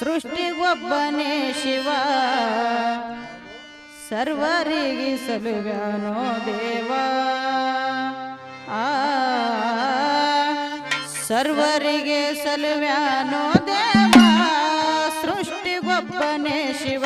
ಸೃಷ್ಟಿಗೊಬ್ಬನೇ ಶಿವ. ಸರ್ವರಿಗೆ ಸಲುಗನೋ ದೇವ. ಆ ಸರ್ವರಿಗೆ ಸಲುವ್ಯಾನೋ ದೇವ. ಸೃಷ್ಟಿಗೊಬ್ಬನೇ ಶಿವ.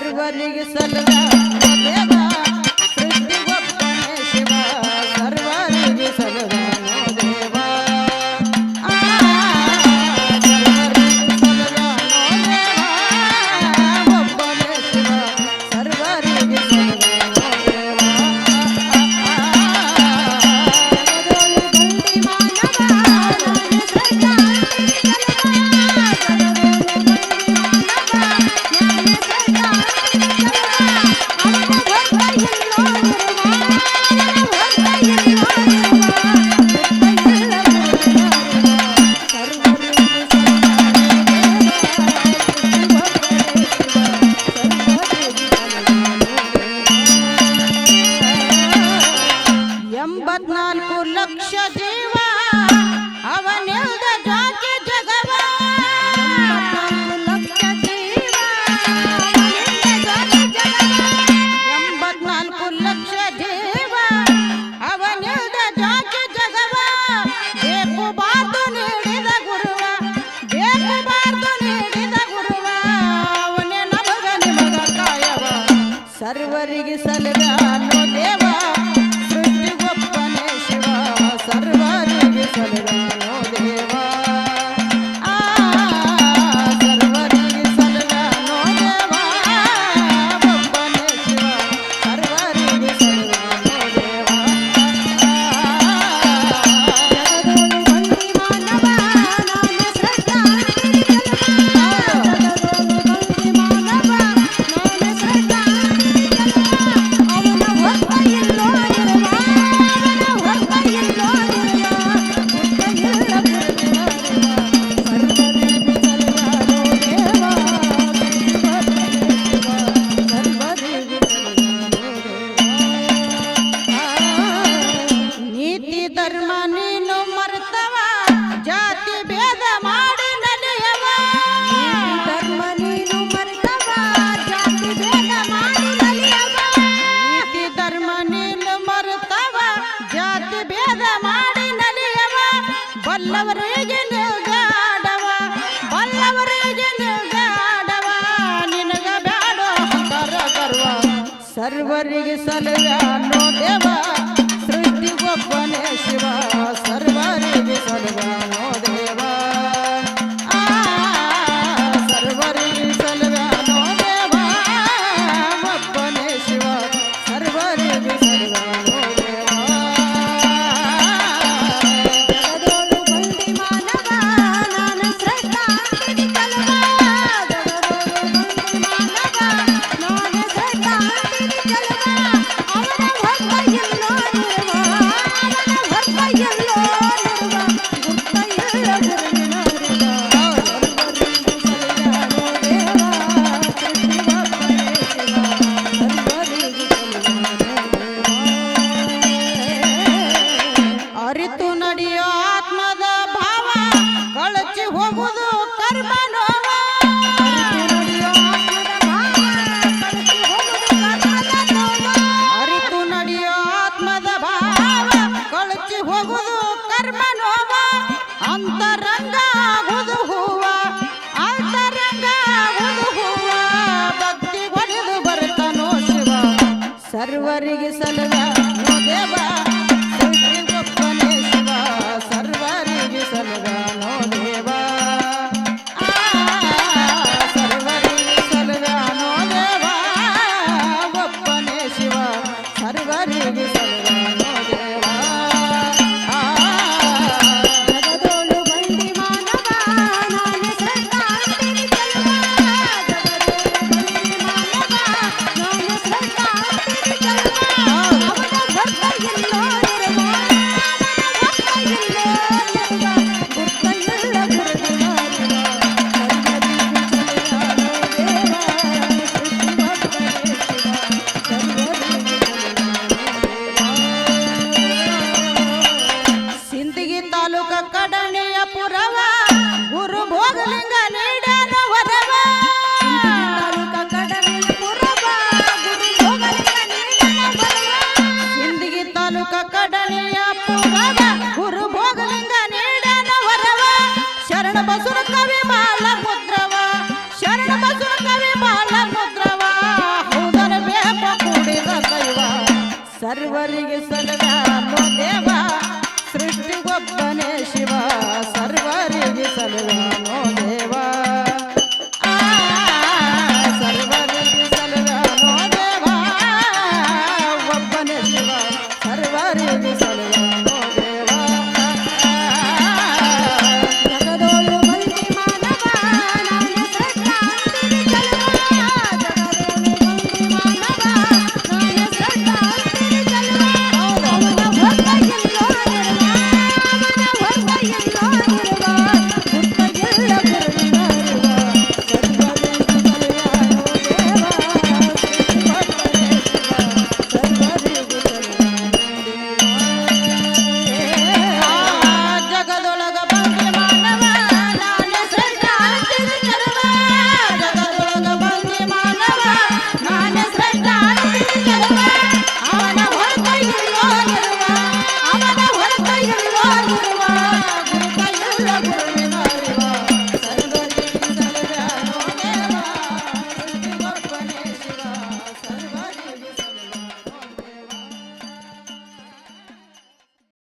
ಸರ್ವರಿಗೆ ಸಲ್ಲದ Thank you. ಎಂಬತ್ನಾಲ್ಕು ಲಕ್ಷ ಜೀವ ಅವನಿಲ್ದ ಜಾತಿ Thank you. ಸರ್ವರಿಗೆ ಸಲವ್ಯಾನೋ ಹೋಗುವುದು ಕರ್ಮ ಮುದ್ರವ ಹೌದರ